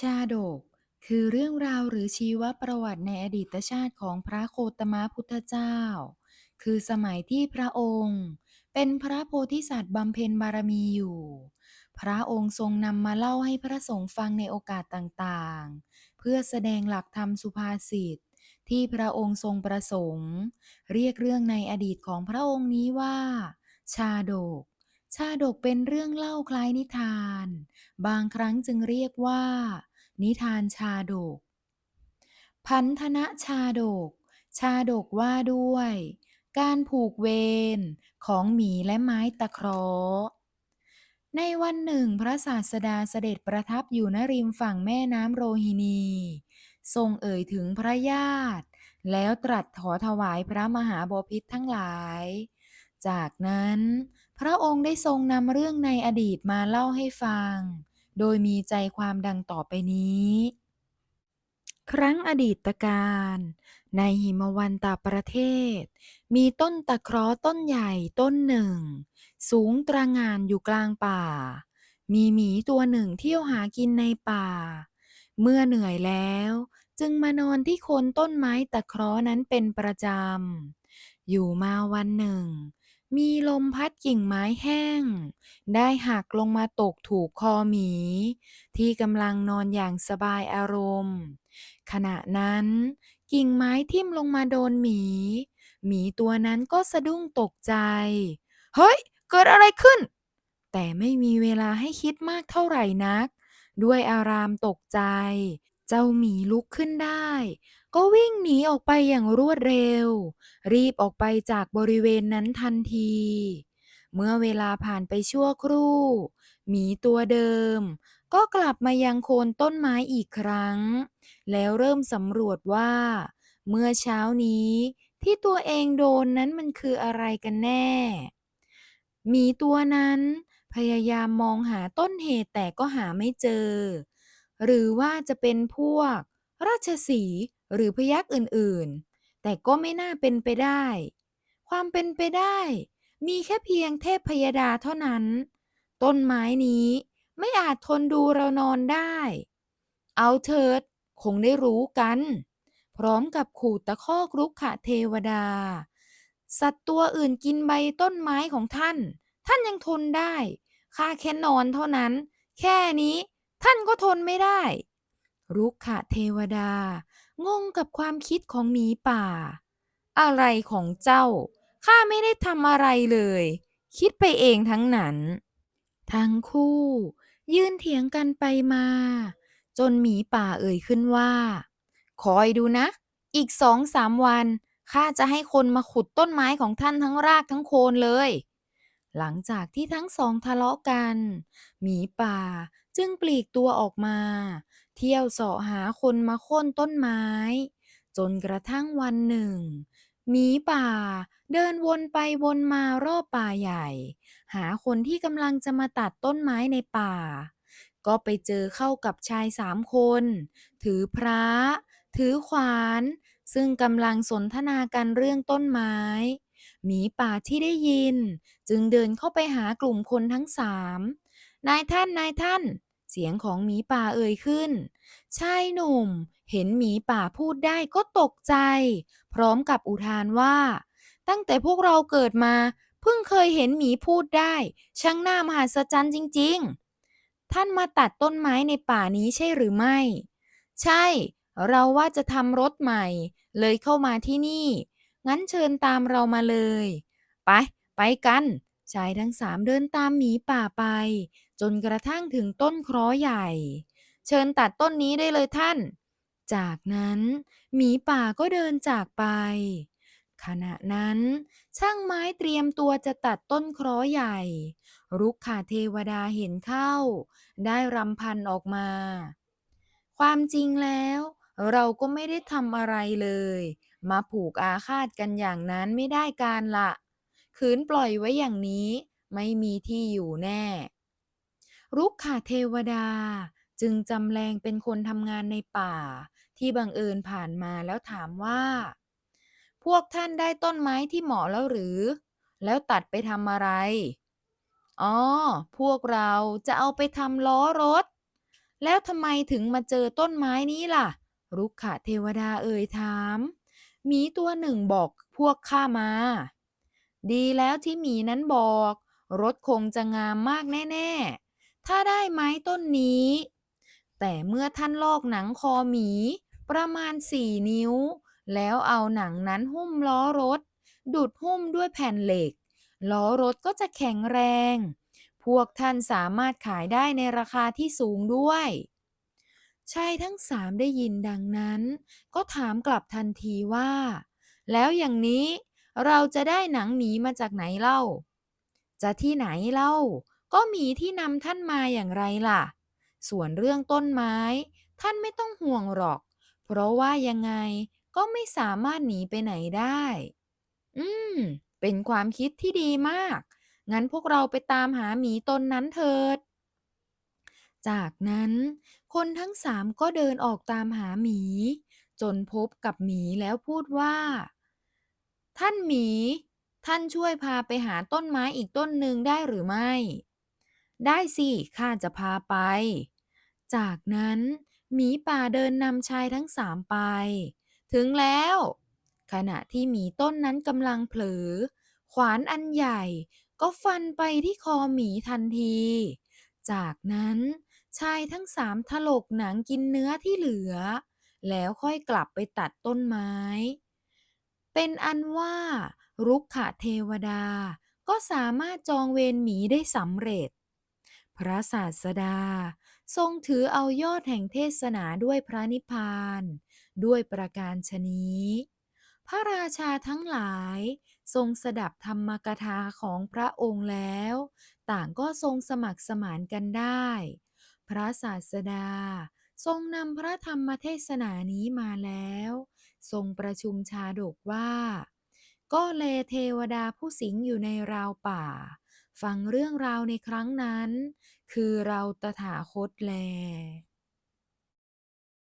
ชาดก คือเรื่องราวหรือชีวประวัติในอดีตชาติของพระโคตมะพุทธเจ้า คือสมัยที่พระองค์ เป็นพระโพธิสัตว์บำเพ็ญบารมีอยู่ พระองค์ทรงนำมาเล่าให้พระสงฆ์ฟังในโอกาสต่างๆ เพื่อแสดงหลักธรรมสุภาษิตที่พระองค์ทรงประสงค์ เรียกเรื่องในอดีตของพระองค์นี้ว่า ชาดก ชาดกเป็นเรื่องเล่าคล้ายนิทาน บางครั้งจึงเรียกว่า นิทานชาดก พันธนะชาดก ชาดกว่าด้วย การผูกเวรของหมีและไม้ตะเคราะห์ในวันหนึ่งพระศาสดาเสด็จประทับอยู่ณริมฝั่งแม่น้ำโรฮินี ทรงเอ่ยถึงพระญาติ แล้วตรัสขอถวายพระมหาบพิตรทั้งหลาย จากนั้น พระองค์ได้ทรงนำเรื่องในอดีตมาเล่าให้ฟัง โดยมีใจความดังต่อไปนี้ ครั้งอดีตการ ในหิมวันตประเทศ มีต้นตะเคราะห์ต้นใหญ่ต้นหนึ่ง สูงตระงานอยู่กลางป่า มีหมีตัวหนึ่งเที่ยวหากินในป่า เมื่อเหนื่อยแล้วจึงมานอนที่โคนต้นไม้ตะเคราะห์นั้นเป็นประจำ อยู่มาวันหนึ่ง มีลมพัดกิ่งไม้แห้ง ได้หักลงมาตกถูกคอหมี ที่กำลังนอนอย่างสบายอารมณ์ ขณะนั้น กิ่งไม้ทิ่มลงมาโดนหมี หมีตัวนั้นก็สะดุ้งตกใจ เฮ้ย เกิดอะไรขึ้น แต่ไม่มีเวลาให้คิดมากเท่าไหร่นัก ด้วยอารามตกใจ เจ้าหมีลุกขึ้นได้ ก็วิ่งหนีออกไปอย่างรวดเร็ว รีบออกไปจากบริเวณนั้นทันที เมื่อเวลาผ่านไปชั่วครู่หมีตัวเดิม ก็กลับมายังโคนต้นไม้อีกครั้ง แล้วเริ่มสำรวจว่า เมื่อเช้านี้ที่ตัวเองโดนนั้นมันคืออะไรกันแน่หมีตัวนั้น พยายามมองหาต้นเหตุแต่ก็หาไม่เจอ หรือว่าจะเป็นพวก ราชสี หรือพยัคฆ์อื่นๆ แต่ก็ไม่น่าเป็นไปได้ ความเป็นไปได้ มีแค่เพียงเทพพยดาเท่านั้น ต้นไม้นี้ไม่อาจทนดูเรานอนได้ เอาเถิดคงได้รู้กัน พร้อมกับขู่ตะคอกรุกขะเทวดา สัตว์ตัวอื่นกินใบต้นไม้ของท่าน ท่านยังทนได้ข้าแค่นอนเท่านั้น แค่นี้ท่านก็ทนไม่ได้ รุกขะเทวดา งงกับความคิดของหมีป่า อะไรของเจ้า ข้าไม่ได้ทำอะไรเลย คิดไปเองทั้งนั้น ทั้งคู่ ยืนเถียงกันไปมา จนหมีป่าเอ่ยขึ้นว่า คอยดูนะ อีกสองสามวันข้าจะให้คนมาขุดต้นไม้ของท่านทั้งรากทั้งโคนเลย หลังจากที่ทั้งสองทะเลาะกัน หมีป่าจึงปลีกตัวออกมา เที่ยวเสาะหาคนมาโค่นต้นไม้ จนกระทั่งวันหนึ่งหมีป่า เดินวนไปวนมารอบป่าใหญ่ หาคนที่กำลังจะมาตัดต้นไม้ในป่า ก็ไปเจอเข้ากับชายสามคน ถือพระ ถือขวาน ซึ่งกำลังสนทนากันเรื่องต้นไม้หมีป่าที่ได้ยิน จึงเดินเข้าไปหากลุ่มคนทั้งสามนายท่านนายท่าน เสียงของหมีป่าเอ่ยขึ้น ชายหนุ่ม เห็นหมีป่าพูดได้ก็ตกใจ พร้อมกับอุทานว่า ตั้งแต่พวกเราเกิดมา เพิ่งเคยเห็นหมีพูดได้ ช่างน่ามหัศจรรย์จริง ๆ ท่านมาตัดต้นไม้ในป่านี้ใช่หรือไม่ ใช่ เราว่าจะทำรถใหม่ เลยเข้ามาที่นี่ งั้นเชิญตามเรามาเลย ไป ไปกันชายทั้งสามเดินตามหมีป่าไป จนกระทั่งถึงต้นคราะห์ใหญ่ เชิญตัดต้นนี้ได้เลยท่าน จากนั้นหมีป่าก็เดินจากไป ขณะนั้น ช่างไม้เตรียมตัวจะตัดต้นคราะห์ใหญ่ รุกขาเทวดาเห็นเข้า ได้รำพันออกมา ความจริงแล้วเราก็ไม่ได้ทำอะไรเลย มาผูกอาฆาตกันอย่างนั้นไม่ได้การละขืนปล่อยไว้อย่างนี้ ไม่มีที่อยู่แน่ รุกขาเทวดา จึงจำแรงเป็นคนทำงานในป่า ที่บังเอิญผ่านมาแล้วถามว่า พวกท่านได้ต้นไม้ที่เหมาะแล้วหรือ แล้วตัดไปทำอะไร อ๋อ พวกเราจะเอาไปทำล้อรถ แล้วทำไมถึงมาเจอต้นไม้นี้ล่ะ รุกขเทวดาเอ่ยถามหมีตัวหนึ่งบอกพวกข้ามา ดีแล้วที่หมีนั้นบอก รถคงจะงามมากแน่ ๆ ถ้าได้ไม้ต้นนี้ แต่เมื่อท่านลอกหนังคอหมี ประมาณสี่นิ้ว แล้วเอาหนังนั้นหุ้มล้อรถดุดหุ้มด้วยแผ่นเหล็ก ล้อรถก็จะแข็งแรง พวกท่านสามารถขายได้ในราคาที่สูงด้วยชายทั้งสามได้ยินดังนั้น ก็ถามกลับทันทีว่า แล้วอย่างนี้เราจะได้หนังหมีมาจากไหนเล่า จะที่ไหนเล่า ก็มีที่นำท่านมาอย่างไรล่ะ ส่วนเรื่องต้นไม้ ท่านไม่ต้องห่วงหรอก เพราะว่ายังไงก็ไม่สามารถหนีไปไหนได้ อืม เป็นความคิดที่ดีมาก งั้นพวกเราไปตามหาหมีตนนั้นเถิด จากนั้นคนทั้งสามก็เดินออกตามหาหมี จนพบกับหมีแล้วพูดว่า ท่านหมี ท่านช่วยพาไปหาต้นไม้อีกต้นหนึ่งได้หรือไม่ ได้สิข้าจะพาไป จากนั้นหมีป่าเดินนำชายทั้งสามไป ถึงแล้ว ขณะที่หมีต้นนั้นกำลังเผลอ ขวานอันใหญ่ก็ฟันไปที่คอหมีทันที จากนั้นชายทั้งสามถลกหนังกินเนื้อที่เหลือ แล้วค่อยกลับไปตัดต้นไม้ เป็นอันว่า รุกขเทวดาก็สามารถจองเวรหมีได้สำเร็จ พระศาสดา ทรงถือเอายอดแห่งเทศนาด้วยพระนิพพาน ด้วยประการชนี้ พระราชาทั้งหลาย ทรงสดับธรรมกถาของพระองค์แล้ว ต่างก็ทรงสมัครสมานกันได้ พระศาสดา ทรงนำพระธรรมเทศนานี้มาแล้ว ทรงประชุมชาดกว่า ก็เลเทวดาผู้สิงอยู่ในราวป่า ฟังเรื่องราวในครั้งนั้น คือเราตถาคตแล